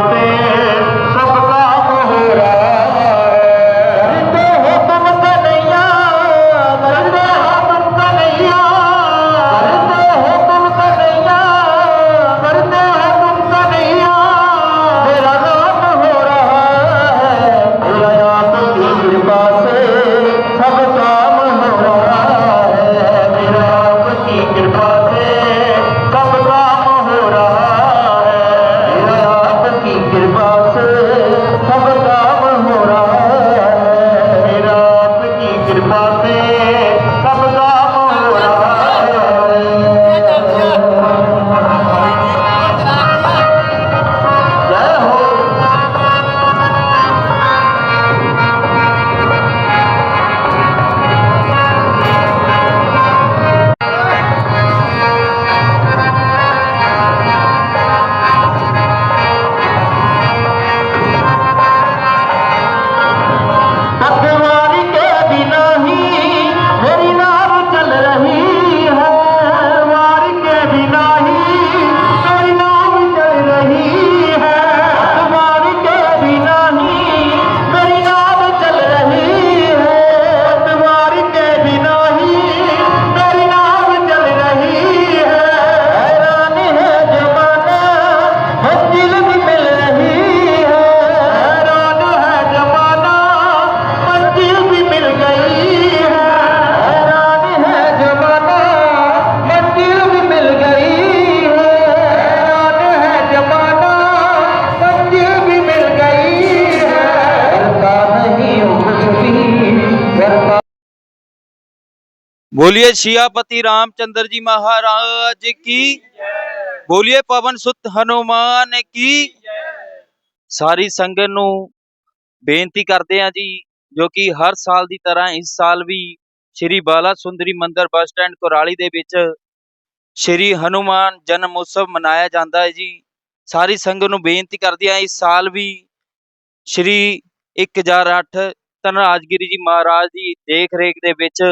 Amen. बोलिए सियापति रामचंद्र जी महाराज की बोलिए पवन सुत हनुमान की ਸਾਰੀ ਸੰਗਤ ਨੂੰ ਬੇਨਤੀ ਕਰਦੇ ਆ ਜੀ ਜੋ ਕਿ ਹਰ ਸਾਲ ਦੀ ਤਰ੍ਹਾਂ ਇਸ ਸਾਲ ਵੀ ਸ਼੍ਰੀ ਬਾਲਾ ਸੁੰਦਰੀ ਮੰਦਿਰ ਬੱਸ ਸਟੈਂਡ ਕੁਰਾਲੀ ਦੇ ਵਿੱਚ ਸ਼੍ਰੀ ਹਨੂਮਾਨ ਜਨਮ ਉਤਸਵ ਮਨਾਇਆ ਜਾਂਦਾ ਹੈ ਜੀ ਸਾਰੀ ਸੰਗਤ ਨੂੰ ਬੇਨਤੀ ਕਰਦੇ ਆ ਇਸ ਸਾਲ ਵੀ ਸ਼੍ਰੀ 1008 ਧਨਰਾਜਗਿਰੀ ਜੀ ਮਹਾਰਾਜ ਦੀ ਦੇਖ ਰੇਖ ਦੇ ਵਿੱਚ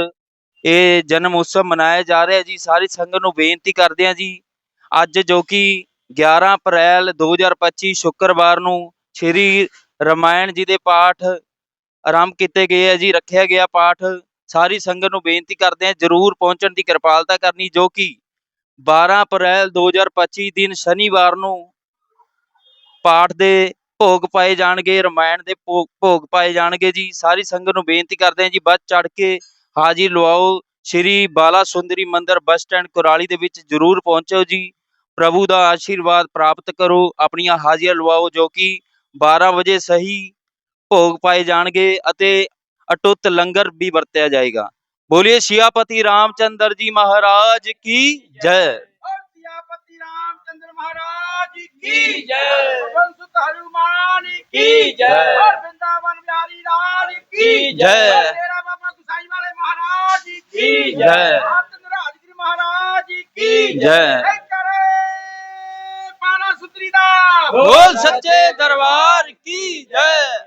ਇਹ ਜਨਮ ਉਤਸਵ ਮਨਾਇਆ ਜਾ ਰਿਹਾ ਜੀ। ਸਾਰੀ ਸੰਗਤ ਨੂੰ ਬੇਨਤੀ ਕਰਦੇ ਆ ਜੀ, ਅੱਜ ਜੋ ਕਿ 11 ਅਪ੍ਰੈਲ 2025 ਸ਼ੁੱਕਰਵਾਰ ਨੂੰ ਸ਼੍ਰੀ ਰਮਾਇਣ ਜੀ ਦੇ ਪਾਠ ਆਰੰਭ ਕੀਤੇ ਗਏ ਆ ਜੀ, ਰੱਖਿਆ ਗਿਆ ਪਾਠ। ਸਾਰੀ ਸੰਗਤ ਨੂੰ ਬੇਨਤੀ ਕਰਦੇ ਆ ਜਰੂਰ ਪਹੁੰਚਣ ਦੀ ਕਿਰਪਾਲਤਾ ਕਰਨੀ, ਜੋ ਕਿ 12 ਅਪ੍ਰੈਲ 2025 ਦਿਨ ਸ਼ਨੀਵਾਰ ਨੂੰ ਪਾਠ ਦੇ ਭੋਗ ਪਾਏ ਜਾਣਗੇ, ਰਮਾਇਣ ਦੇ ਭੋਗ ਭੋਗ ਪਾਏ ਜਾਣਗੇ ਜੀ। ਸਾਰੀ ਸੰਗਤ ਨੂੰ ਬੇਨਤੀ ਕਰਦੇ ਆ ਜੀ, ਵੱਧ ਚੜ ਕੇ ਹਾਜੀ ਲਵਾਓ। ਸ਼੍ਰੀ ਬਾਲਾ ਸੁੰਦਰੀ ਮੰਦਿਰ ਬੱਸ ਸਟੈਂਡ ਕੁਰਾਲੀ ਦੇ ਵਿੱਚ ਜ਼ਰੂਰ ਪਹੁੰਚੋ ਜੀ। ਪ੍ਰਭੂ ਦਾ ਆਸ਼ੀਰਵਾਦ ਪ੍ਰਾਪਤ ਕਰੋ। ਆਪਣੀਆਂ ਹਾਜ਼ਰੀਆਂ ਲਵਾਓ ਜੋ ਕਿ 12 ਵਜੇ ਸਹੀ ਭੋਗ ਪਾਏ ਜਾਣਗੇ ਅਤੇ ਅਟੁੱਤ ਲੰਗਰ ਵੀ ਵਰਤਿਆ ਜਾਏਗਾ। ਬੋਲਿਏ ਸਿਆਪਤੀ ਰਾਮਚੰਦਰ ਜੀ ਮਹਾਰਾਜ ਕੀ ਜੈ। ਸਿਆਪਤੀ ਰਾਮਚੰਦਰ ਮਹਾਰਾਜ ਕੀ ਜੈ। ਬੰਸੁਤ ਹਨੂਮਾਨ ਕੀ ਜੈ। ਹਰ ਬਿੰਦਾਵਨ ਬਿਹਾਰੀ ਕੀ ਜੈ। ਕੀ ਜੈ? ਨਰਾਜ ਮਹਾਰਾਜ ਕੀ ਜੈ? ਕਰੇ? ਬੋਲ ਸੱਚੇ ਦਰਬਾਰ ਕੀ ਜੈ?